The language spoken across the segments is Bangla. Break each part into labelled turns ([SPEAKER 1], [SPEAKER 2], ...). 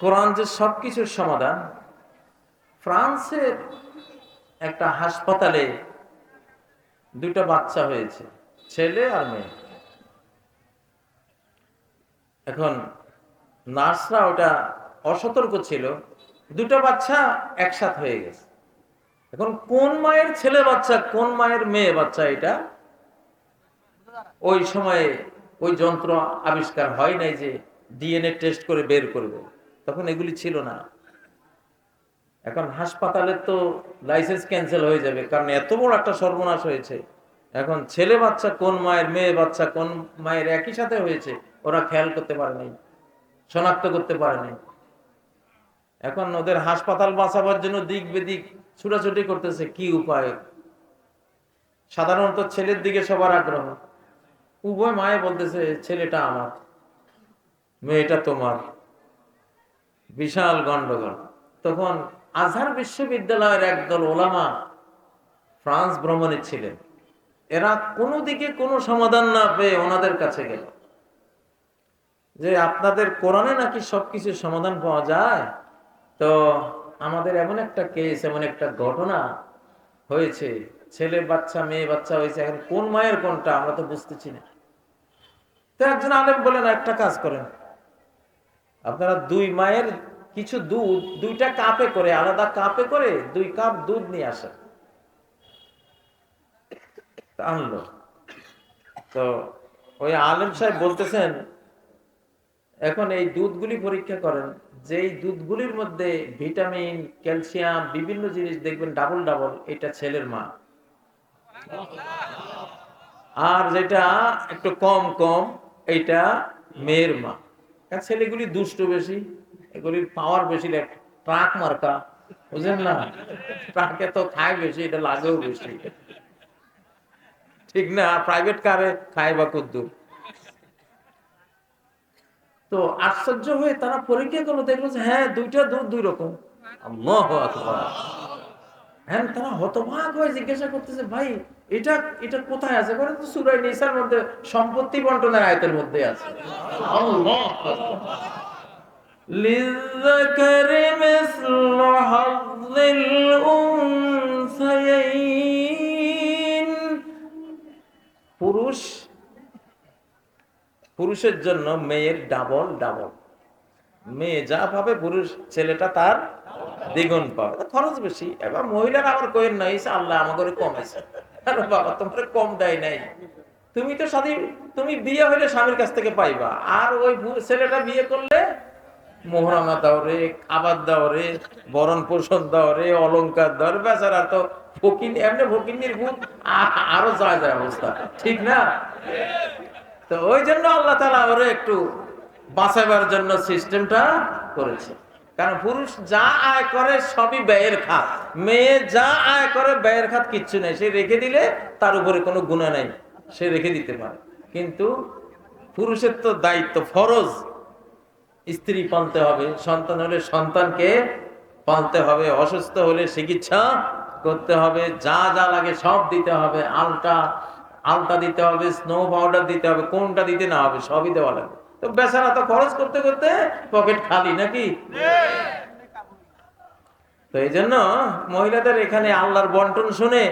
[SPEAKER 1] কোরআন যে সব কিছুর সমাধান, ফ্রান্সের একটা হাসপাতালে দুটো বাচ্চা হয়েছে, ছেলে আর মেয়ে। এখন নার্সরা ওটা অসতর্ক ছিল দুটো বাচ্চা একসাথ হয়ে গেছে। এখন কোন মায়ের ছেলে বাচ্চা, কোন মায়ের মেয়ে বাচ্চা এটা? ওই সময়ে ওই যন্ত্র আবিষ্কার হয় নাই যে ডিএনএ টেস্ট করে বের করবে। তখন এগুলি ছিল না। এখন হাসপাতালে তো লাইসেন্স ক্যান্সেল হয়ে যাবে, কারণ এত বড় একটা সর্বনাশ হয়েছে। এখন ছেলে বাচ্চা কোন মায়ের, মেয়ে বাচ্চা কোন মায়ের একই সাথে হয়েছে, ওরা খেয়াল করতে পারে নাই, শনাক্ত করতে পারে নাই। এখন ওদের হাসপাতাল বাঁচাবার জন্য দিক বেদিক ছুটাছুটি করতেছে, কি উপায়? সাধারণত ছেলের দিকে সবার আগ্রহ। উভয় মায়ে বলতেছে, ছেলেটা আমার, মেয়েটা তোমার। বিশাল গন্ডগোল। তখন আজহার বিশ্ববিদ্যালয়ের একদল ওলামা ফ্রান্স ভ্রমণে ছিলেন। এরা কোনো দিকে কোনো সমাধান না পেয়ে ওনাদের কাছে গেল। যে আপনাদের কোরআনে নাকি সবকিছুর সমাধান পাওয়া যায়? তো আমাদের এমন একটা কেস এমন একটা ঘটনা হয়েছে। ছেলে বাচ্চা, মেয়ে বাচ্চা হয়েছে। এখন কোন মায়ের কোনটা আমরা তো বুঝতেছি না। তো একজন আলেম বলেন একটা কাজ করেন। আপনারা দুই মায়ের কিছু দুধ, দুইটা কাপে করে, আলাদা কাপে করে দুই কাপ দুধ নিয়ে আসেন। আনলো তো ওই আলেম সাহেব বলতেছেন, এখন এই দুধগুলি পরীক্ষা করেন যে এই দুধগুলির মধ্যে ভিটামিন, ক্যালসিয়াম, বিভিন্ন জিনিস দেখবেন ডাবল ডাবল, এটা ছেলের মা। আর যেটা একটু কম কম, এটা মেয়ের মা। ছেলেগুলি দুষ্ট বেশি, এগুলির পাওয়ার বেশি ট্রাক মার্কা, বুঝলেন না? ট্রাকে তো খায় বেশি, এটা লাগেও বেশি। ঠিক না? প্রাইভেট কারে খায় বা কুদ্দুর। তো আশ্চর্য হয়ে তারা পরীক্ষা করল দেখল যে হ্যাঁ দুইটা দুধ দুই রকম। আল্লাহ আকবার। হ্যাঁ তারা হতভাগ হয়ে জিজ্ঞাসা করতেছে ভাই এটা এটা কোথায় আছে বলে তো সুরাই নিসার মধ্যে সম্পত্তি বন্টনের আয়তের মধ্যে আছে আল্লাহ للذكر مثل حظ الأنثيين পুরুষ পুরুষের জন্য মেয়ের ডাবল ডাবল মেয়ে যা পাবে পুরুষ ছেলেটা তার দ্বিগুণ পাবে খরচ বেশি। এবার মহিলার আবার কয়েন নাই আল্লাহ আমাকে কমেছে বাবা, তোমার কম দেয় নাই। তুমি তো সাথী তুমি বিয়ে হইলে স্বামীর কাছ থেকে পাইবা। আর ওই ছেলেটা বিয়ে করলে মোহরানা দাও রে দাও রে, বরণ পোষণ দাও রে, অলংকার দাও রে। তো ফকিন এমনি ফকিনির আ- আরও যায় যায় অবস্থা। ঠিক না? তো ওই জন্য আল্লাহ তালা ওরে একটু বাঁচাবার জন্য সিস্টেমটা করেছে। কারণ পুরুষ যা আয় করে সবই ব্যয়ের খাত। মেয়ে যা আয় করে ব্যয়ের খাত কিচ্ছু নেই। সে রেখে দিলে তার উপরে কোনো গুণা নেই। সে রেখে দিতে পারে। কিন্তু পুরুষের তো দায়িত্ব ফরজ। স্ত্রী পালতে হবে। সন্তান হলে সন্তানকে পালতে হবে। অসুস্থ হলে চিকিৎসা করতে হবে। যা যা লাগে সব দিতে হবে। আলটা আলটা দিতে হবে স্নো পাউডার দিতে হবে, কোনটা দিতে না হবে, সবই দেওয়া লাগবে। তো বেচারা তো খরচ করতে করতে পকেট খালি নাকি? তো এই জন্য মহিলাদের এখানে আল্লাহর বন্টন শুনে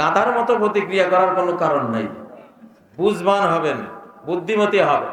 [SPEAKER 1] গাধার মতো প্রতিক্রিয়া করার কোনো কারণ নাই। বুঝবান হবেন, বুদ্ধিমতী হবে